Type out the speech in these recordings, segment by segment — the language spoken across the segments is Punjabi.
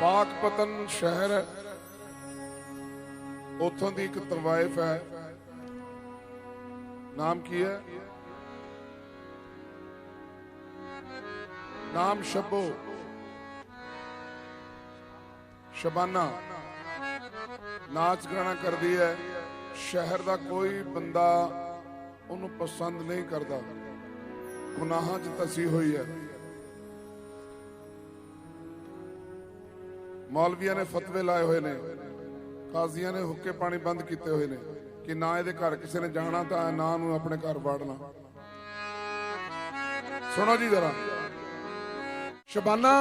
ਪਾਕਪਤਨ ਸ਼ਹਿਰ ਹੈ ਦੀ ਇੱਕ ਤਵਾਇਫ ਹੈ। ਨਾਮ ਕੀ ਹੈ? ਨਾਮ ਸ਼ਬੋ। ਸ਼ਬਾਨਾ। ਨਾਚ ਗਾਣਾ ਕਰਦੀ ਹੈ। ਸ਼ਹਿਰ ਦਾ ਕੋਈ ਬੰਦਾ ਉਹਨੂੰ ਪਸੰਦ ਨਹੀਂ ਕਰਦਾ। ਗੁਨਾਹਾਂ 'ਚ ਤਸੀ ਹੋਈ ਹੈ। ਮੌਲਵੀਆਂ ਨੇ ਫਤਵੇ ਲਾਏ ਹੋਏ ਨੇ। ਕਾਜ਼ੀਆਂ ਨੇ ਹੁੱਕੇ ਪਾਣੀ ਬੰਦ ਕੀਤੇ ਹੋਏ ਨੇ ਕਿ ਨਾ ਇਹਦੇ ਘਰ ਕਿਸੇ ਨੇ ਜਾਣਾ ਤਾਂ ਨਾ ਨੂੰ ਆਪਣੇ ਘਰ ਵਾੜਨਾ। ਸੁਣੋ ਜੀ ਜਰਾ। ਸ਼ਬਾਨਾ,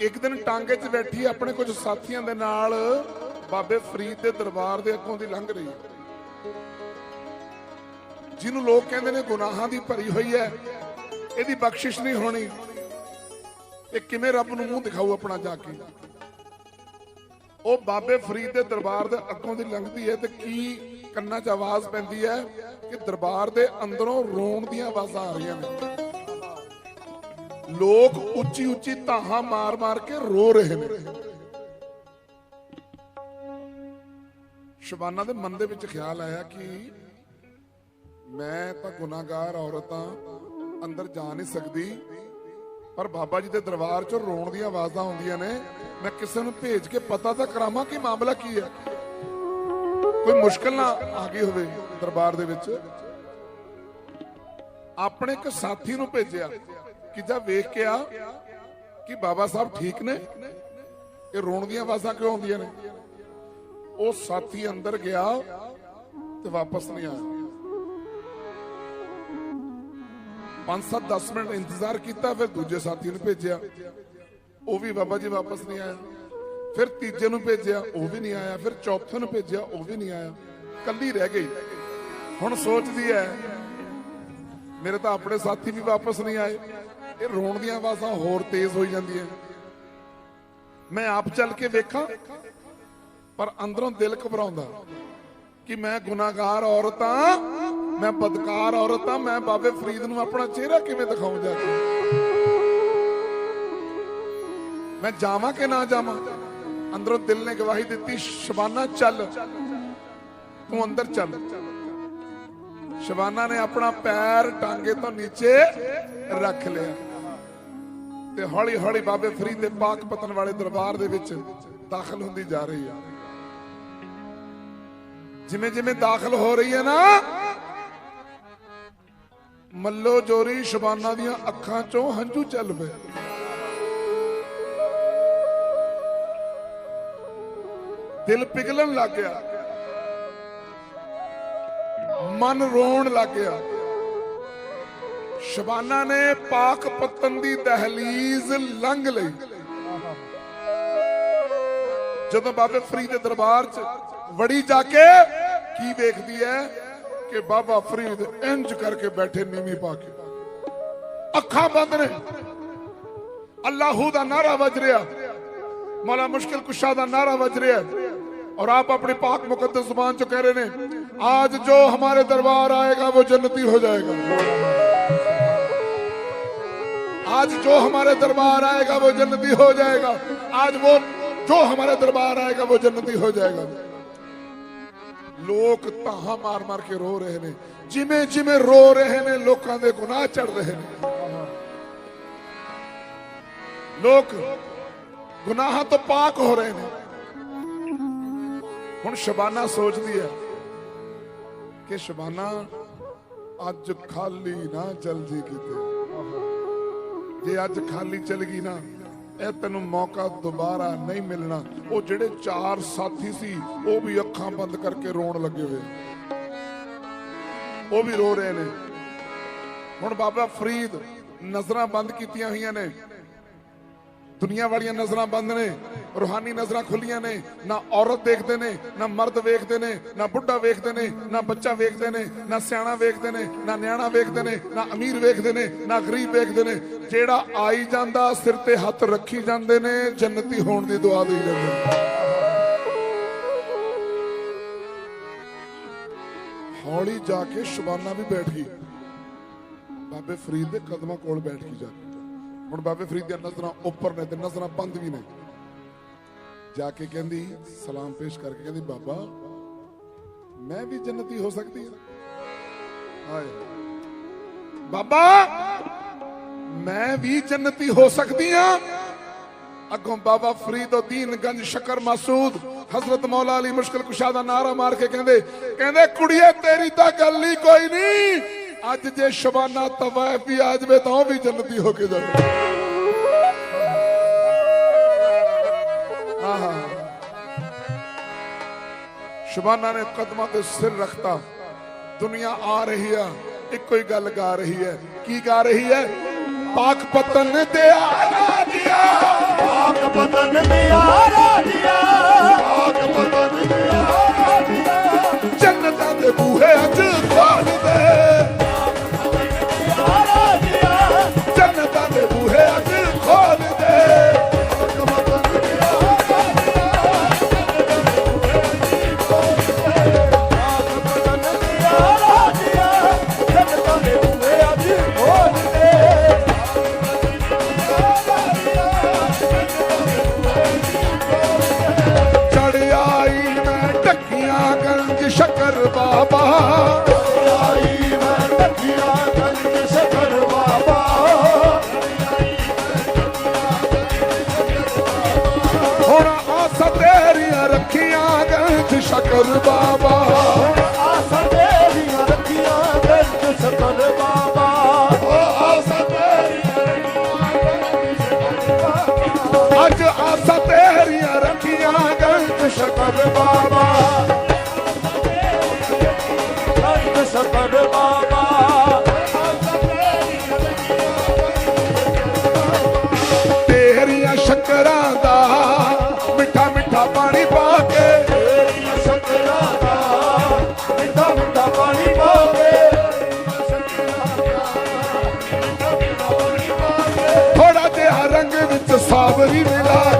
ਇੱਕ ਦਿਨ ਟਾਂਗੇ 'ਚ ਬੈਠੀ ਆਪਣੇ ਕੁਝ ਸਾਥੀਆਂ ਦੇ ਨਾਲ ਬਾਬੇ ਫਰੀਦ ਦੇ ਦਰਬਾਰ ਦੇ ਅੱਗੋਂ ਦੀ ਲੰਘ ਰਹੀ। ਜਿਹਨੂੰ ਲੋਕ ਕਹਿੰਦੇ ਨੇ ਗੁਨਾਹਾਂ ਦੀ ਭਰੀ ਹੋਈ ਹੈ, ਇਹਦੀ ਬਖਸ਼ਿਸ਼ ਨਹੀਂ ਹੋਣੀ। ਇਹ ਕਿਵੇਂ ਰੱਬ ਨੂੰ ਮੂੰਹ ਦਿਖਾਊ ਆਪਣਾ ਜਾ ਕੇ? ਉਹ ਬਾਬੇ ਫਰੀਦ ਦੇ ਦਰਬਾਰ ਦੇ ਅੱਗੋਂ ਦੀ ਲੰਘਦੀ ਹੈ ਤੇ ਕੀ ਕੰਨਾਂ 'ਚ ਆਵਾਜ਼ ਪੈਂਦੀ ਹੈ ਕਿ ਦਰਬਾਰ ਦੇ ਅੰਦਰੋਂ ਰੋਣ ਦੀਆਂ ਆਵਾਜ਼ਾਂ ਆ ਰਹੀਆਂ ਨੇ। ਲੋਕ ਉੱਚੀ ਉੱਚੀ ਧਾਹਾਂ ਮਾਰ-ਮਾਰ ਕੇ ਰੋ ਰਹੇ ਨੇ। ਸ਼ਬਾਨਾ ਦੇ ਮਨ ਦੇ ਵਿੱਚ ਖਿਆਲ ਆਇਆ ਕਿ ਮੈਂ ਤਾਂ ਗੁਨਾਹਗਾਰ ਔਰਤਾਂ ਅੰਦਰ ਜਾ ਨਹੀਂ ਸਕਦੀ। ਪਰ ਬਾਬਾ ਜੀ ਦੇ ਦਰਬਾਰ 'ਚੋਂ ਰੋਣ ਦੀਆਂ ਆਵਾਜ਼ਾਂ ਆਉਂਦੀਆਂ ਨੇ। ਮੈਂ ਕਿਸੇ ਨੂੰ ਭੇਜ ਕੇ ਪਤਾ ਤਾਂ ਕਰਾਵਾਂ ਕਿ ਮਾਮਲਾ ਕੀ ਹੈ। ਕੋਈ ਮੁਸ਼ਕਲ ਨਾ ਆ ਗਈ ਹੋਵੇ ਦਰਬਾਰ ਦੇ ਵਿੱਚ। ਆਪਣੇ ਇੱਕ ਸਾਥੀ ਨੂੰ ਭੇਜਿਆ ਕਿ ਜਾ ਵੇਖ ਕੇ ਆ ਕਿ ਬਾਬਾ ਸਾਹਿਬ ਠੀਕ ਨੇ। ਇਹ ਰੋਣ ਦੀਆਂ ਆਵਾਜ਼ਾਂ ਕਿਉਂ ਆਉਂਦੀਆਂ ਨੇ? ਉਹ ਸਾਥੀ ਅੰਦਰ ਗਿਆ ਤੇ ਵਾਪਸ ਨਹੀਂ ਆਇਆ। 5-7 10 ਮਿੰਟ ਇੰਤਜ਼ਾਰ ਕੀਤਾ, ਫਿਰ ਦੂਜੇ ਸਾਥੀ ਨੂੰ ਭੇਜਿਆ। ਉਹ ਵੀ ਬਾਬਾ ਜੀ ਵਾਪਸ ਨਹੀਂ ਆਇਆ। ਫਿਰ ਤੀਜੇ ਨੂੰ ਭੇਜਿਆ, ਉਹ ਵੀ ਨਹੀਂ ਆਇਆ। ਫਿਰ ਚੌਥੇ ਨੂੰ ਭੇਜਿਆ, ਉਹ ਵੀ ਨਹੀਂ ਆਇਆ। ਕੱਲੀ ਰਹਿ ਗਈ। ਹੁਣ ਸੋਚਦੀ ਹੈ, ਮੇਰੇ ਤਾਂ ਆਪਣੇ ਸਾਥੀ ਵੀ ਵਾਪਸ ਨਹੀਂ ਆਏ। ਇਹ ਰੋਣ ਦੀਆਂ ਆਵਾਜ਼ਾਂ ਹੋਰ ਤੇਜ਼ ਹੋਈ ਜਾਂਦੀਆਂ। ਮੈਂ ਆਪ ਚੱਲ ਕੇ ਵੇਖਾਂ, ਪਰ ਅੰਦਰੋਂ ਦਿਲ ਘਬਰਾਉਂਦਾ ਕਿ ਮੈਂ ਗੁਨਾਹਗਾਰ ਔਰਤ ਹਾਂ। ਮੈਂ ਬਦਕਾਰ ਔਰਤ ਹਾਂ, ਮੈਂ ਬਾਬੇ ਫਰੀਦ ਨੂੰ ਆਪਣਾ ਚਿਹਰਾ ਕਿਵੇਂ ਦਿਖਾਉਂ ਜਾ ਕੇ ਮੈਂ ਜਾਵਾਂ ਕਿ ਨਾ ਜਾਵਾਂ? ਅੰਦਰੋਂ ਦਿਲ ਨੇ ਗਵਾਹੀ ਦਿੱਤੀ, ਸ਼ਬਾਨਾ ਚੱਲ। ਤੂੰ ਅੰਦਰ ਚੱਲ। ਸ਼ਬਾਨਾ ਨੇ ਆਪਣਾ ਪੈਰ ਟਾਂਗੇ ਤੋਂ ਨੀਚੇ ਰੱਖ ਲਿਆ। ਤੇ ਹੌਲੀ ਹੌਲੀ ਬਾਬੇ ਫਰੀਦ ਦੇ ਪਾਕ ਪਤਨ ਵਾਲੇ ਦਰਬਾਰ ਦੇ ਵਿੱਚ ਦਾਖਲ ਹੁੰਦੀ ਜਾ ਰਹੀ ਆ। ਜਿਵੇਂ ਜਿਵੇਂ ਦਾਖਲ ਹੋ ਰਹੀ ਹੈ ਨਾ ਮੱਲੋ ਜੋਰੀ ਸ਼ਬਾਨਾ ਦੀਆਂ ਅੱਖਾਂ ਚੋਂ ਹੰਝੂ ਚੱਲ ਪਏ। ਦਿਲ ਪਿਘਲਣ ਲੱਗ ਗਿਆ। ਮਨ ਰੋਣ ਲੱਗ ਗਿਆ। ਸ਼ਬਾਨਾ ਨੇ ਪਾਕ ਪਤਨ ਦੀ ਦਹਲੀਜ਼ ਲੰਘ ਲਈ। ਜਦੋਂ ਬਾਬੇ ਫਰੀਦ ਦੇ ਦਰਬਾਰ 'ਚ ਵੜੀ ਜਾ ਕੇ ਕੀ ਵੇਖਦੀ ਹੈ ਕਿ ਬਾਬਾ ਫਰੀਦ ਇੰਜ ਕਰਕੇ ਬੈਠੇ ਨੀਵੀਂ ਪਾ ਕੇ ਅੱਖਾਂ ਬੰਦ ਨੇ ਅੱਲਾਹੂ ਦਾ ਨਾਰਾ ਵੱਜ ਰਿਹਾ ਮੌਲਾ ਮੁਸ਼ਕਿਲ ਕੁਸ਼ਾ ਦਾ ਨਾਰਾ ਵੱਜ ਰਿਹਾ और आप अपनी पाक मुकद्दस जुबान जो कह रहे ने आज जो हमारे दरबार आएगा वो जन्नती हो जाएगा आज जो हमारे दरबार आएगा वो जन्नती हो जाएगा आज वो जो हमारे दरबार आएगा वो जन्नती हो जाएगा ਲੋਕ ਤਾਹਾਂ ਮਾਰ ਮਾਰ ਕੇ ਰੋ ਰਹੇ ਨੇ। ਜਿਵੇਂ ਜਿਵੇਂ ਰੋ ਰਹੇ ਨੇ, ਲੋਕਾਂ ਦੇ ਗੁਨਾਹ ਚੜ ਰਹੇ ਨੇ। ਲੋਕ ਗੁਨਾਹਾਂ ਤੋਂ ਪਾਕ ਹੋ ਰਹੇ ਨੇ। ਹੁਣ ਸ਼ਬਾਨਾ ਸੋਚਦੀ ਹੈ ਕਿ ਸ਼ਬਾਨਾ ਅੱਜ ਖਾਲੀ ਨਾ ਚਲ ਜੀ ਕਿਤੇ। ਜੇ ਅੱਜ ਖਾਲੀ ਚਲ ਗਈ ਨਾ ਇਹ ਤੈਨੂੰ ਮੌਕਾ ਦੁਬਾਰਾ ਨਹੀਂ ਮਿਲਣਾ। ਉਹ ਜਿਹੜੇ ਚਾਰ ਸਾਥੀ ਸੀ, ਉਹ ਵੀ ਅੱਖਾਂ ਬੰਦ ਕਰਕੇ ਰੋਣ ਲੱਗੇ ਹੋਏ। ਉਹ ਵੀ ਰੋ ਰਹੇ ਨੇ। ਹੁਣ ਬਾਬਾ ਫਰੀਦ ਨਜ਼ਰਾਂ ਬੰਦ ਕੀਤੀਆਂ ਹੋਈਆਂ ਨੇ। ਦੁਨੀਆ ਵਾਲੀਆਂ ਨਜ਼ਰਾਂ ਬੰਦ ਨੇ, ਰੂਹਾਨੀ ਨਜ਼ਰਾਂ ਖੁੱਲੀਆਂ ਨੇ, ਨਾ ਔਰਤ ਦੇਖਦੇ ਨੇ, ਨਾ ਮਰਦ ਵੇਖਦੇ ਨੇ, ਨਾ ਬੁੱਢਾ ਵੇਖਦੇ ਨੇ, ਨਾ ਬੱਚਾ ਵੇਖਦੇ ਨੇ, ਨਾ ਸਿਆਣਾ ਵੇਖਦੇ ਨੇ, ਨਾ ਨਿਆਣਾ ਵੇਖਦੇ ਨੇ, ਨਾ ਅਮੀਰ ਵੇਖਦੇ ਨੇ, ਨਾ ਗਰੀਬ ਵੇਖਦੇ ਨੇ, ਜਿਹੜਾ ਆਈ ਜਾਂਦਾ ਸਿਰ ਤੇ ਹੱਥ ਰੱਖੀ ਜਾਂਦੇ ਨੇ, ਜੰਨਤੀ ਹੋਣ ਦੀ ਦੁਆ ਦੇਈ ਜਾਂਦੇ ਹੌਲੀ ਜਾ ਕੇ ਸ਼ਬਾਨਾ ਵੀ ਬੈਠ ਗਈ। ਬਾਬੇ ਫਰੀਦ ਦੇ ਕਦਮਾਂ ਕੋਲ ਬੈਠ ਗਈ ਜਾ ਕੇ। ਹੁਣ ਬਾਬੇ ਫਰੀਦ ਦੀਆਂ ਨਜ਼ਰਾਂ ਉੱਪਰ ਨੇ ਤੇ ਨਜ਼ਰਾਂ ਬੰਦ ਵੀ ਨੇ। ਜਾ ਕੇ ਕਹਿੰਦੀ, ਸਲਾਮ ਪੇਸ਼ ਕਰਕੇ ਕਹਿੰਦੀ, ਬਾਬਾ, ਮੈਂ ਵੀ ਜੰਨਤੀ ਹੋ ਸਕਦੀ ਹਾਂ। ਹਾਏ ਬਾਬਾ, ਮੈਂ ਵੀ ਜੰਨਤੀ ਹੋ ਸਕਦੀ ਹਾਂ। ਅੱਗੋਂ ਬਾਬਾ ਫਰੀਦਉਦੀਨ ਗੰਜ ਸ਼ਕਰ ਮਾਸੂਦ, ਹਜ਼ਰਤ ਮੌਲਾ ਅਲੀ ਮੁਸ਼ਕਿਲ ਕੁਸ਼ਾ ਦਾ ਨਾਰਾ ਮਾਰ ਕੇ ਕਹਿੰਦੇ ਕਹਿੰਦੇ, ਕੁੜੀਏ, ਤੇਰੀ ਤਾਂ ਗੱਲ ਹੀ ਕੋਈ ਨਹੀਂ। ਅੱਜ ਜੇ ਸ਼ਬਾਨਾ ਤਵਾਇਫ ਵੀ ਆ ਜਾਵੇ ਤਾਂ ਉਹ ਵੀ ਜੰਨਤੀ ਹੋ ਕੇ ਜਾਵੇ। ਆਹਾ ਸ਼ਬਾਨਾ ਨੇ ਕਦਮਾਂ ਤੇ ਸਿਰ ਰੱਖਤਾ। ਦੁਨੀਆ ਆ ਰਹੀ ਆ, ਇੱਕੋ ਹੀ ਗੱਲ ਗਾ ਰਹੀ ਹੈ। ਕੀ ਗਾ ਰਹੀ ਹੈ? ਪਾਕ ਪਤਨ ਤੇ ਆਲਾ ਦਿਆ ਪਾਕ ਪਤਨ ਦਿਆ ਰਾਜਿਆ। ਮਿੱਠਾ ਪਾਣੀ ਪਾ ਕੇ। ਤੇਰੀਆਂ ਸ਼ਕਰਾਂ ਦਾ ਮਿੱਠਾ ਮਿੱਠਾ ਪਾਣੀ ਪਾਵੇ ਥੋੜਾ ਜਿਹਾ ਰੰਗ ਵਿੱਚ ਸਾਵਰੀ ਮਿਲਾ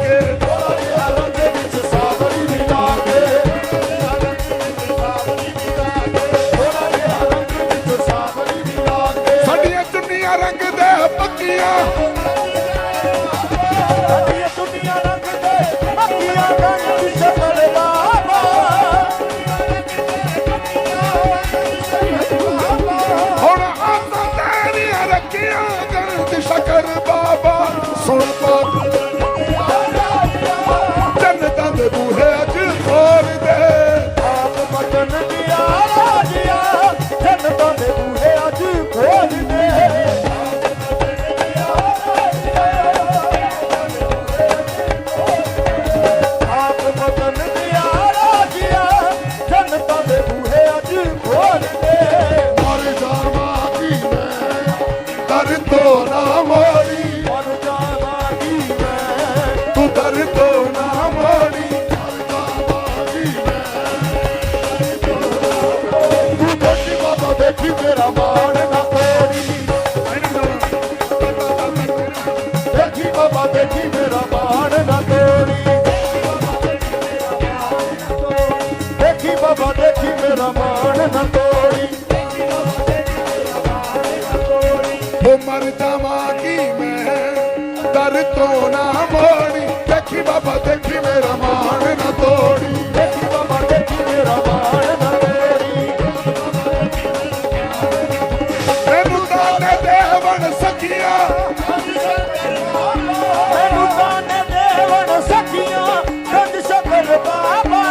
ਦਰ ਤੋਂ ਨਾ ਮੋੜੀ। ਦੇਖੀ ਬਾਬਾ ਦੇਖੀ ਮੇਰਾ ਮਾਣ ਨਾ ਤੋੜੀ। ਦੇਖੀ ਬਾਬਾ ਦੇਖੀ ਮੇਰਾ ਮਾਣ ਨਾ ਤੋੜੀ। ਮੈਨੂੰ ਤਾਨੇ ਦੇਵਣ ਸਖੀਆਂ ਮੈਨੂੰ ਤਾਨੇ ਦੇਵਨ ਸਖੀਆਂ ਗੰਜ ਸ਼ਕਰ ਬਾਬਾ।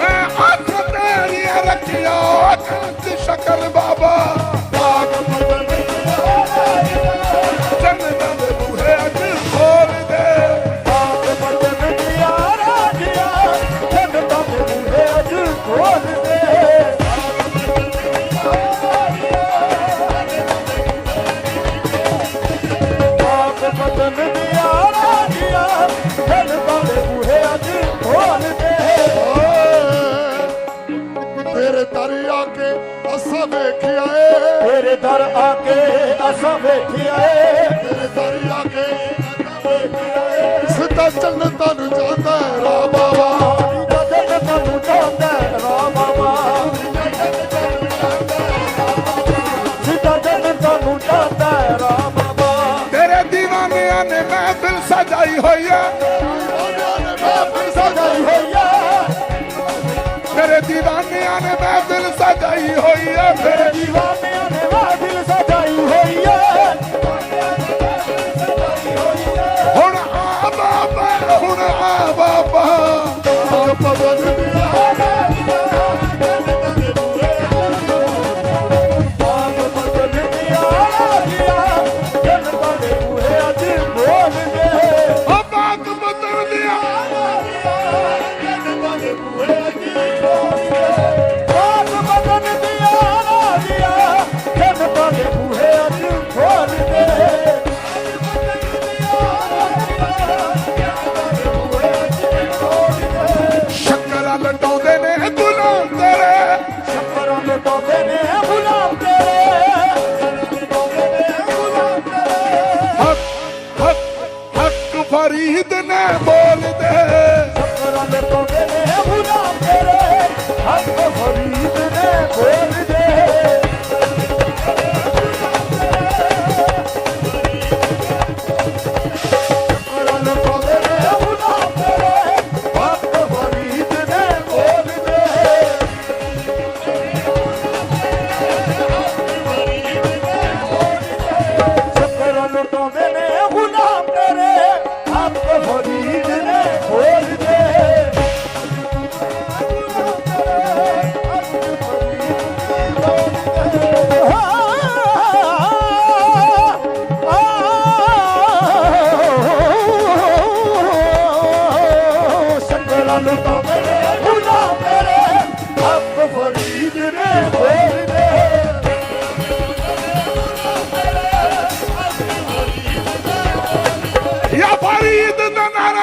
ਮੈਂ ਹੱਥ ਤੇਰੀਆਂ ਰੱਖੀਆਂ ਕੰਚ ਸ਼ਕਰ ਮਦਨ ਦਿਆ ਰਾਜਿਆ ਜਨਤਾਂ ਦੇ ਬੂਹੇ ਅੱਜ ਖੋਲ ਦੇ ਤੇਰੇ ਦਰ ਆ ਕੇ ਅਸਾਂ ਵੇਖਿਆ ਏ। ਤੇਰੇ ਦਰ ਆ ਕੇ ਅਸਾਂ ਵੇਖਿਆ ਏ। ਤੇਰੇ ਦਰ ਆ ਕੇ ਅਸਾਂ ਵੇਖਿਆ ਏ। ਸਿੱਧਾ ਜੰਨਤਾਂ ਨੂੰ ਜਾਂਦਾ sadayi hoya. ਮਹਿਫਿਲ ਸਜਾਈ ਹੋਈ ਆ। ਮੇਰੇ دیਵਾਨਿਆਂ ਨੇ ਮਹਿਫਿਲ ਸਜਾਈ ਹੋਈ ਆ। ਮੇਰੇ دیਵਾਨਿਆਂ ਨੇ ਮਹਿਫਿਲ ਸਜਾਈ ਹੋਈ ਆ। ਹੁਣ ਆ ਬਾਬਾ, ਹੁਣ ਆ ਬਾਬਾ। ਪਵਨ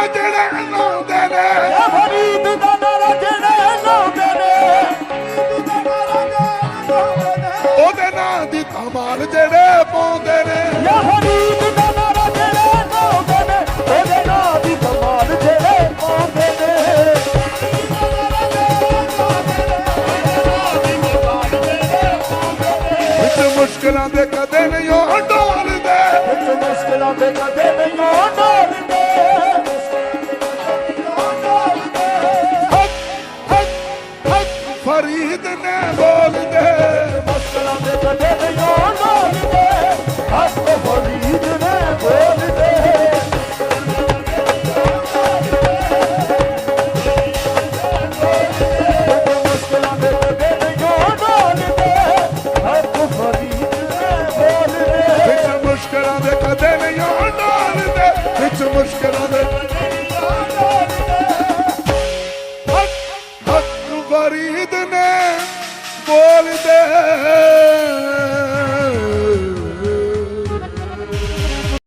ਨਾਰਾ ਜਿਹੜੇ ਲਾਉਂਦੇ ਨੇ। ਇਹ ਫਰੀਦ ਦਾ ਨਾਰਾ ਜਿਹੜੇ ਲਾਉਂਦੇ ਨੇ। ਉਹਦੇ ਨਾਂ ਦੀ ਧਮਾਲ ਜਿਹੜੇ ਪਾਉਂਦੇ ਨੇ। ਇਹ ਫਰੀਦ ਦਾ ਨਾਰਾ ਜਿਹੜੇ ਲਾਉਂਦੇ ਨੇ। ਉਹਦੇ ਨਾਂ ਦੀ ਕਮਾਲ ਜਿਹੜੇ ਪਾਉਂਦੇ ਨੇ। ਮੁਸ਼ਕਲਾਂ ਦੇ ਕਦੇ ਨਹੀਂ ਉਹ ਡੋਲਦੇ। ਮੁਸ਼ਕਲਾਂ ਦੇ ਕਦੇ